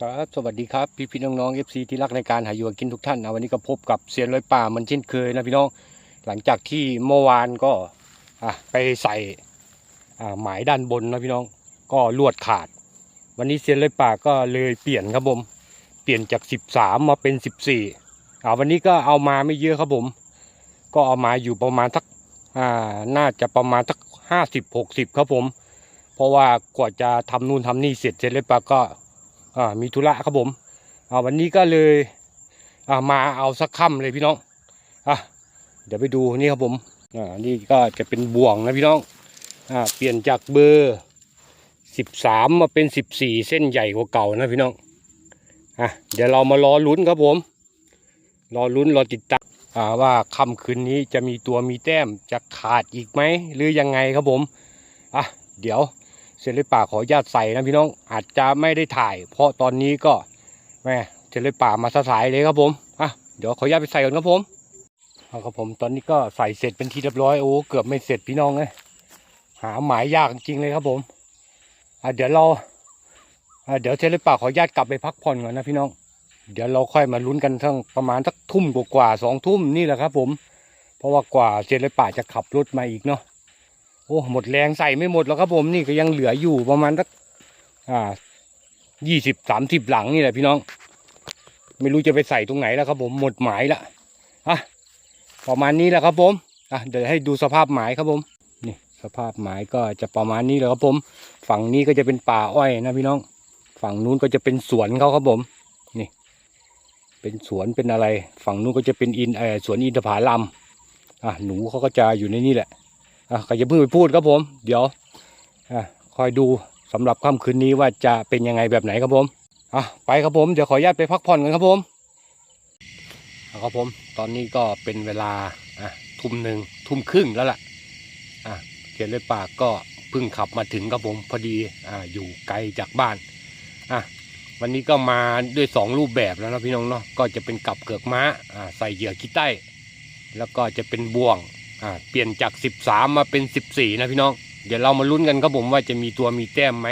ครับสวัสดีครับพี่พี่น้องน้องเอฟซีที่รักในการหาอยู่กินทุกท่านนะวันนี้ก็พบกับเซียนร้อยป่าเหมันเช่นเคยนะพี่น้องหลังจากที่เมื่อวานก็อะไปใส่อ่าหมายด้านบนนะพี่น้องก็ลวดขาด วันนี้เซียนร้อยป่าก็เลยเปลี่ยนครับผม เปลี่ยนจาก 13 มาเป็น 14อ่าวันนี้ก็เอามาไม่เยอะครับผม ก็เอามาอยู่ประมาณสักอ่าน่าจะประมาณสักห้าสิบหกสิบครับผม เพราะว่ากว่าจะทำนู่นทำนี่เสร็จเซียนร้อยป่าก็ อ่ามีธุระครับผมอ่าวันนี้ก็เลยอ่ามาเอาสักค่ำเลยพี่น้องอะเดี๋ยวไปดูนี่ครับผมอ่านี่ก็จะเป็นบ่วงนะพี่น้องอ่าเปลี่ยนจากเบอร์สิบสามมาเป็นสิบสี่เส้นใหญ่กว่าเก่านะพี่น้องอะเดี๋ยวเรามารอลุ้นครับผม รอลุ้นรอติดตามอ่าว่าค่ำคืนนี้จะมีตัวมีแต้มจะขาดอีกไหมหรือยังไงครับผมอะเดี๋ยว เซเลป่าขออนุญาตใส่นะพี่น้องอาจจะไม่ได้ถ่าย เพราะตอนนี้ก็แม่เซเลป่ามาสายเลยครับผมอะเดี๋ยวขออนุญาตไปใส่ก่อนครับผมเอาครับผมตอนนี้ก็ใส่เสร็จเป็นที่เรียบร้อยโอ้เกือบไม่เสร็จพี่น้องเลยหาหมายยากจริงเลยครับผมอะเดี๋ยวเราอะเดี๋ยวเซเลป่าขออนุญาตกลับไปพักผ่อนก่อนนะพี่น้อง เดี๋ยวเราค่อยมาลุ้นกันทั้งประมาณสักทุ่มกว่าสองทุ่มนี่แหละครับ ผม เพราะว่ากว่าเซเลป่าจะขับรถมาอีกเนาะ โอ้หมดแรงใส่ไม่หมดแล้วครับผมนี่ก็ยังเหลืออยู่ประมาณสักอ่ายี่สิบสามสิบหลังนี่แหละพี่น้อง ไม่รู้จะไปใส่ตรงไหนแล้วครับผมหมดหมายละอะประมาณนี้แหละครับผมอะเดี๋ยวให้ดูสภาพหมายครับผมนี่สภาพหมายก็จะประมาณนี้แหละครับผม ฝั่งนี้ก็จะเป็นป่าอ้อยนะพี่น้อง ฝั่งนู้นก็จะเป็นสวนเขาครับผมนี่ เป็นสวนเป็นอะไร ฝั่งนู้นก็จะเป็นอินเออสวนอินทผลัมอะหนูเขาก็จะอยู่ในนี่แหละอะ ก็อย่าเพิ่งไปพูดครับผม เดี๋ยวอคอยดูสำหรับค่ำคืนนี้ว่าจะเป็นยังไงแบบไหนครับผมอะไปครับผมเดี๋ยวขออนุญาตไปพักผ่อนกันครับผมเอาครับผมตอนนี้ก็เป็นเวลาอะทุ่มหนึ่งทุ่มครึ่งแล้วล่ะอะเขียนเลยปากก็เพิ่งขับมาถึงครับผมพอดีอ่าอยู่ไกลจากบ้านอะวันนี้ก็มาด้วยสองรูปแบบแล้วนะพี่น้องเนาะก็จะเป็นกับเกือกม้าอ่าใส่เหยื่อขี้ใต้ แล้วก็จะเป็นบ่วง อ่าเปลี่ยนจาก 13 มาเป็น 14 นะพี่น้อง เดี๋ยวเรามาลุ้นกันครับผมว่าจะมีตัวมีแต้มไหม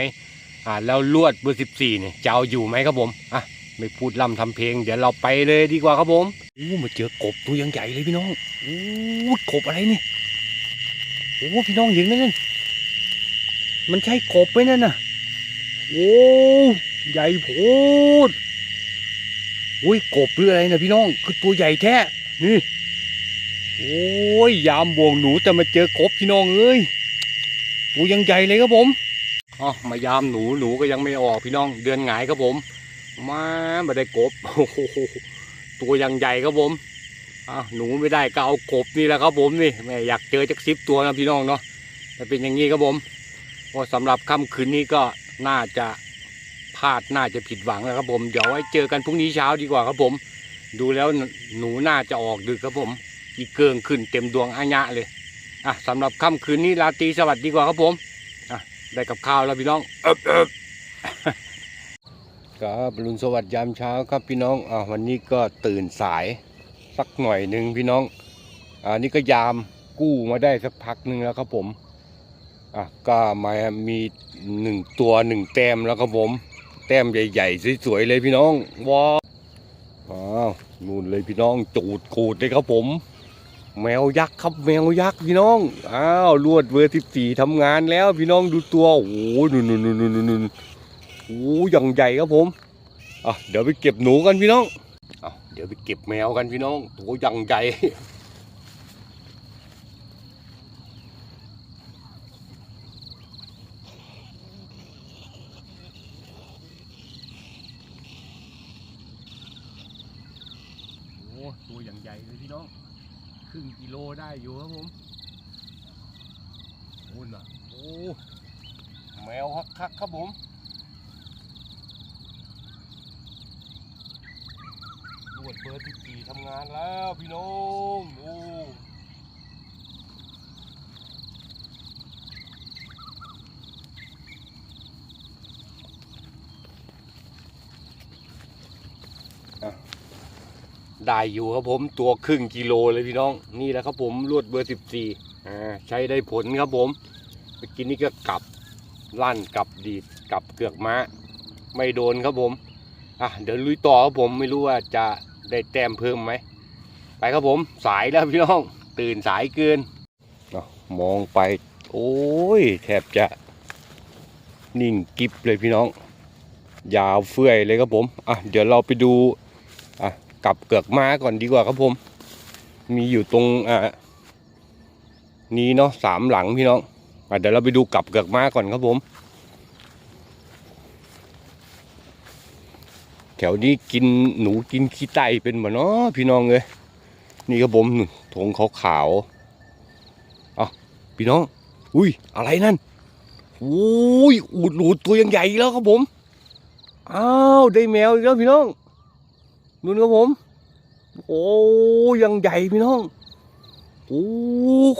อ่าแล้วลวดเบอร์ 14 เนี่ยจะเอาอยู่ไหมครับผมอะไม่พูดล่ำทำเพลง เดี๋ยวเราไปเลยดีกว่าครับผมอู้มาเจอกบตัวยังใหญ่เลยพี่น้องอู้กบอะไรนี่โอ้พี่น้องเห็นไหมนั่นมันใช่กบไหมนั่นน่ะโอ้ใหญ่โพดอุ้ยกบหรืออะไรนะพี่น้องคือตัวใหญ่แท้นี่ โอ้ยยามบ่วงหนูจะมาเจอกบพี่น้องเอ้ยตัวยังใหญ่เลยครับผมอ๋อมายามหนูหนูก็ยังไม่ออกพี่น้องเดือนหงายครับผม มาไม่ได้กบโอ้โหตัวยังใหญ่ครับผมอะหนูไม่ได้ก็เอากบนี่แหละครับผมนี่แม่อยากเจอจักสิบตัวนะพี่น้องเนาะแต่เป็นอย่างนี้ครับผมเพราะสำหรับค่ำคืนนี้ก็น่าจะพลาดน่าจะผิดหวังแล้วครับผม เดี๋ยวไว้เจอกันพรุ่งนี้เช้าดีกว่าครับผม ดูแล้วหนูน่าจะออกดึกครับผม อีเกิงขึ้นเต็มดวงอาญะเลยอะสำหรับค่ำคืนนี้ราตรีสวัสดีกว่าครับผมอะได้กับข้าวแล้วพี่น้องเอบเอบครับลุงสวัสดิ์ยามเช้าครับพี่น้องอะวันนี้ก็ตื่นสายสักหน่อยหนึ่งพี่น้องอ่านี่ก็ยามกู้มาได้สักพักหนึ่งแล้วครับผมอะก็มามีหนึ่งตัวหนึ่งแต้มแล้วครับผม แต้มใหญ่ๆสวยๆเลยพี่น้องว้าวอ้าวนู่นเลยพี่น้องจูดโกดเลยครับผม แมวยักษ์ครับแมวยักษ์พี่น้องอ้าวลวดเบอร์สิบสี่ทำงานแล้วพี่น้องดูตัวโอ้โหนู่นนู่นนู่นนู่นนู่นโอ้ยอย่างใหญ่ครับผมอะเดี๋ยวไปเก็บหนูกันพี่น้องอะเดี๋ยวไปเก็บแมวกันพี่น้องตัวย่างใหญ่โอ้ตัวอย่างใหญ่เลยพี่น้อง ครึ่งกิโลได้อยู่ครับผมโอ้น่ะโอ้แมวคักคักครับผมรวดเบอร์ที่สี่ทำงานแล้วพี่น้องโอ้ ได้อยู่ครับผมตัวครึ่งกิโลเลยพี่น้องนี่แหละครับผมลวดเบอร์สิบสี่ใช้ได้ผลครับผมเมื่อกี้นี่ก็กลับลั่นกลับดีดกลับเกือกม้า ไม่โดนครับผมอะเดี๋ยวลุยต่อครับผมไม่รู้ว่าจะได้แต้มเพิ่มไหมไปครับผมสายแล้วพี่น้องตื่นสายเกินมองไป โอ้ยแทบจะนิ่งกิบเลยพี่น้อง ยาวเฟื่อยเลยครับผม อะ เดี๋ยวเราไปดู อะ กับเกือกม้าก่อนดีกว่าครับผม มีอยู่ตรงอะนี้เนาะสามหลังพี่น้องอเดี๋ยวเราไปดูกับเกือกม้าก่อนครับผม แถวนี้กินหนูกินขี้ไตเป็นบ่เนาะพี่น้องเลยนี่ครับผมนู่นธงขาวขาวอะพี่น้อง อุ้ยอะไรนั่นโอ้ยอูดหลูดตัวยังใหญ่แล้วครับผม อ้าวได้แมวอีกแล้วพี่น้อง นู่นครับผม โอ้ยังใหญ่พี่น้อง โอ้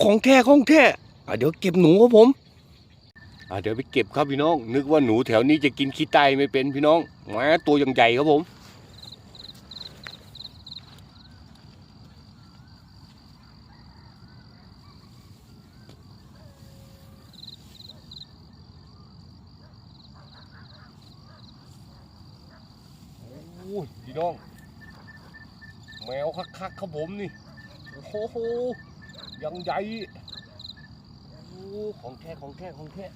ของแท้ของแท้อะเดี๋ยวเก็บหนูครับผมอะเดี๋ยวไปเก็บครับพี่น้อง นึกว่าหนูแถวนี้จะกินขี้ไตไม่เป็นพี่น้องแหมตัวยังใหญ่ครับผม โอ้ยพี่น้อง แมว ครับผมนี่ โอ้โหยังใหญ่โอ้ของแท้ของแท้ของแท้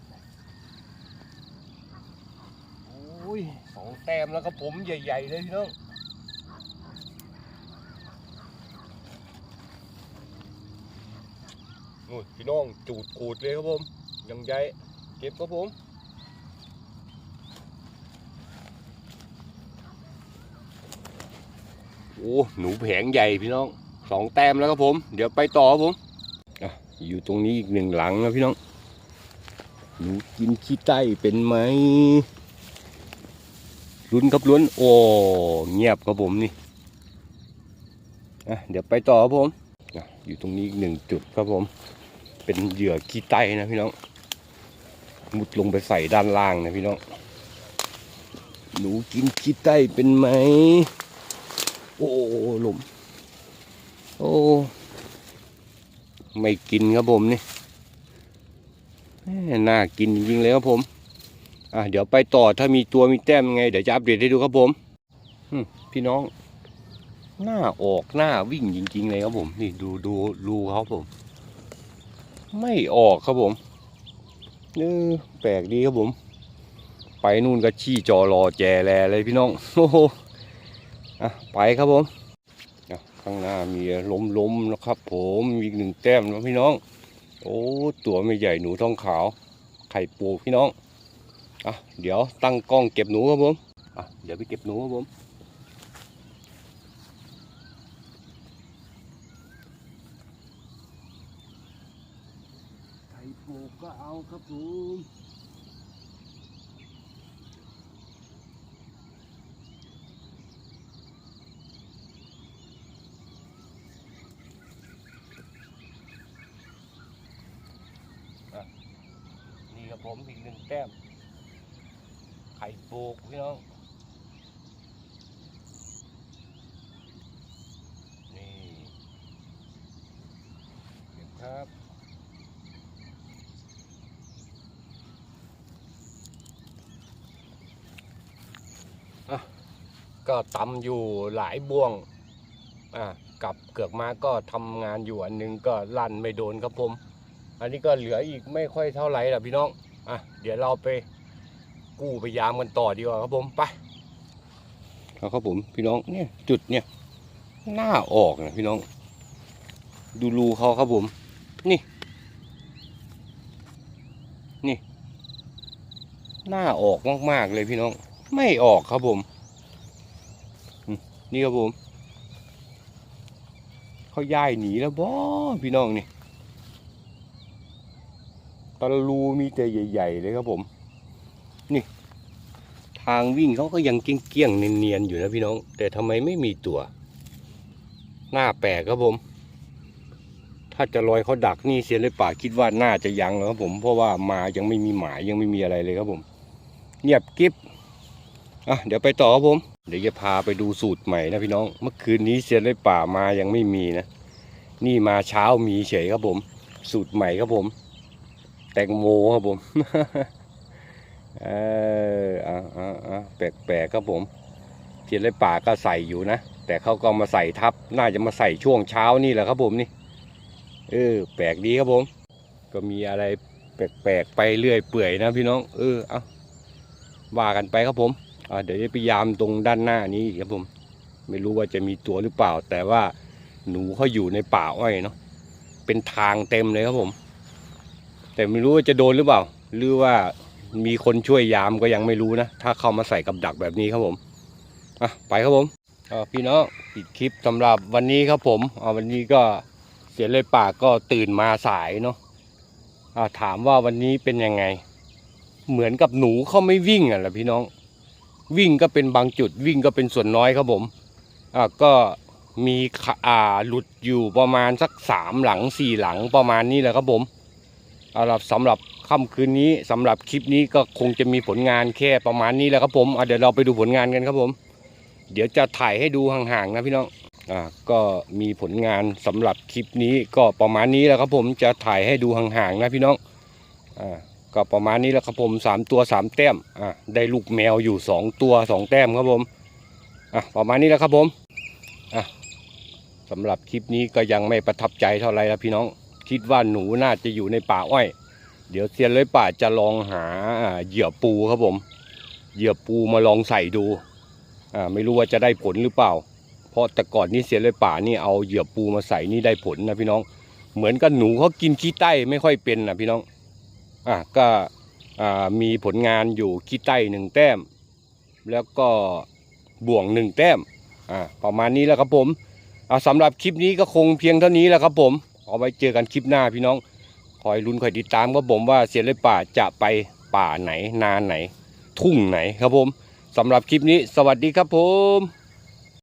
โอ้ยสองแต้มแล้วครับผมใหญ่ ๆ เลยพี่น้องนู่นพี่น้องจูดกูดเลยครับผมยังใหญ่เก็บครับผม โอ้หนูแผงใหญ่พี่น้องสองแต้มแล้วครับผม เดี๋ยวไปต่อครับผมอยู่ตรงนี้อีกหนึ่งหลังนะพี่น้อง หนูกินขี้ไต้เป็นไหมลุ้นครับลุ้นโอ้เงียบครับผมนี่เดี๋ยวไปต่อครับผมอะอยู่ตรงนี้อีกหนึ่งจุดครับผม เป็นเหยื่อขี้ไต้นะพี่น้องมุดลงไปใส่ด้านล่างนะพี่น้อง หนูกินขี้ไต้เป็นไหม โอ้ลมโอ้ ไม่กินครับผมนี่น่ากินจริงๆเลยครับผม อะเดี๋ยวไปต่อถ้ามีตัวมีแต้มยังไง เดี๋ยวจะอัปเดตให้ดูครับผมพี่น้อง หน้าออกหน้าวิ่งจริง ๆ เลยครับผม นี่ดูดูรูเขาผม ไม่ออกครับผมเออแปลกดีครับผม ไปนู่นก็ชี้จอรอแจแลเลยพี่น้อง โอ้โห อะไปครับผมข้างหน้ามีล้มๆนะครับ ผมอีกหนึ่งแต้มนะพี่น้อง โอ้ตัวไม่ใหญ่หนูท้องขาว ไข่ปูพี่น้องอะเดี๋ยวตั้งกล้องเก็บหนูครับผมอะเดี๋ยวไปเก็บหนูครับผมไข่ปูก็เอาครับผม ผมอีกหนึ่งแต้ม ไข่ปูพี่น้อง นี่เก็บครับก็ตำอยู่หลายบ่วง อ่า กับเกือกมาก็ทำงานอยู่อันหนึงก็ลั่นไม่โดนครับผม อันนี้ก็เหลืออีกไม่ค่อยเท่าไหร่ละพี่น้อง อะเดี๋ยวเราไปกู้ไปยามกันต่อดีกว่าครับผมไปเอาครับผมพี่น้องเนี่ยจุดเนี่ยหน้าออกนะพี่น้อง ดูรูเขาครับผม นี่ นี่ หน้าออกมากๆเลยพี่น้อง ไม่ออกครับผม นี่ครับผมเขาย้ายหนีแล้วบ่พี่น้องนี่ ตะลูมีแต่ใหญ่ ๆ เลยครับผม นี่ ทางวิ่งเขาก็ยังเกี้ยงๆเนียนๆอยู่นะพี่น้อง แต่ทำไมไม่มีตัว หน้าแปลกครับผม ถ้าจะลอยเขาดักนี่เสียเลยป่าคิดว่าน่าจะยังแล้วครับผม เพราะว่ามายังไม่มีหมายยังไม่มีอะไรเลยครับผม เงียบกิ๊บอะเดี๋ยวไปต่อครับผม เดี๋ยวจะพาไปดูสูตรใหม่นะพี่น้อง เมื่อคืนนี้เซียเลยป่ามายังไม่มีนะ นี่มาเช้ามีเฉยครับผม สูตรใหม่ครับผม แตงโมครับผมเอออะอะอะแปลกๆครับผมเทียนไรป่าก็ใส่อยู่นะ แต่เขาก็มาใส่ทับ น่าจะมาใส่ช่วงเช้านี่แหละครับผมนี่ เออ แปลกดีครับผม ก็มีอะไรแปลกๆไปเรื่อยเปื่อยนะพี่น้อง เออ เอาว่ากันไปครับผมอ่าเดี๋ยวจะพยายามตรงด้านหน้านี้ครับผม ไม่รู้ว่าจะมีตัวหรือเปล่า แต่ว่าหนูเขาอยู่ในป่าอ้อยเนาะ เป็นทางเต็มเลยครับผม แต่ไม่รู้ว่าจะโดนหรือเปล่า หรือว่ามีคนช่วยยามก็ยังไม่รู้นะ ถ้าเข้ามาใส่กับดักแบบนี้ครับผมอะไปครับผมพี่น้องปิดคลิปสำหรับวันนี้ครับผมอ่าวันนี้ก็เสียเลยป่ากก็ตื่นมาสายเนาะอ่าถามว่าวันนี้เป็นยังไง เหมือนกับหนูเขาไม่วิ่งอะแหละพี่น้อง วิ่งก็เป็นบางจุดวิ่งก็เป็นส่วนน้อยครับผมอ่าก็มีขาอ่าหลุดอยู่ประมาณสักสามหลังสี่หลังประมาณนี้แหละครับผม เอาล่ะสำหรับค่ำคืนนี้สำหรับคลิปนี้ก็คงจะมีผลงานแค่ประมาณนี้แหละครับผมเดี๋ยวเราไปดูผลงานกันครับผม เดี๋ยวจะถ่ายให้ดูห่างๆนะพี่น้องอ่าก็มีผลงานสำหรับคลิปนี้ก็ประมาณนี้แหละครับผมจะถ่ายให้ดูห่างๆนะพี่น้องอ่าก็ประมาณนี้แหละครับผมสามตัวสามแต้มอ่าได้ลูกแมวอยู่สองตัวสองแต้มครับผมอะประมาณนี้แหละครับผมอะสำหรับคลิปนี้ก็ยังไม่ประทับใจเท่าไหร่ละพี่น้อง คิดว่าหนูน่าจะอยู่ในป่าอ้อย เดี๋ยวเซียนเลยป่าจะลองหาเหยื่อปูครับผม เหยื่อปูมาลองใส่ดูอ่าไม่รู้ว่าจะได้ผลหรือเปล่า เพราะแต่ก่อนนี่เสียเลยป่านี่เอาเหยื่อปูมาใส่นี่ได้ผลนะพี่น้อง เหมือนกับหนูเขากินขี้ใต้ไม่ค่อยเป็นนะพี่น้องอะก็อ่ามีผลงานอยู่ขี้ใต้หนึ่งแต้ม แล้วก็บ่วงหนึ่งแต้มอ่าประมาณนี้แล้วครับผมอ่าสำหรับคลิปนี้ก็คงเพียงเท่านี้แหละครับผม เอาไว้เจอกันคลิปหน้าพี่น้อง คอยลุ้นคอยติดตามก็บผมว่าเสียเลยป่าจะไปป่าไหนนานไหน ทุ่งไหนครับผมสำหรับคลิปนี้ สวัสดีครับผม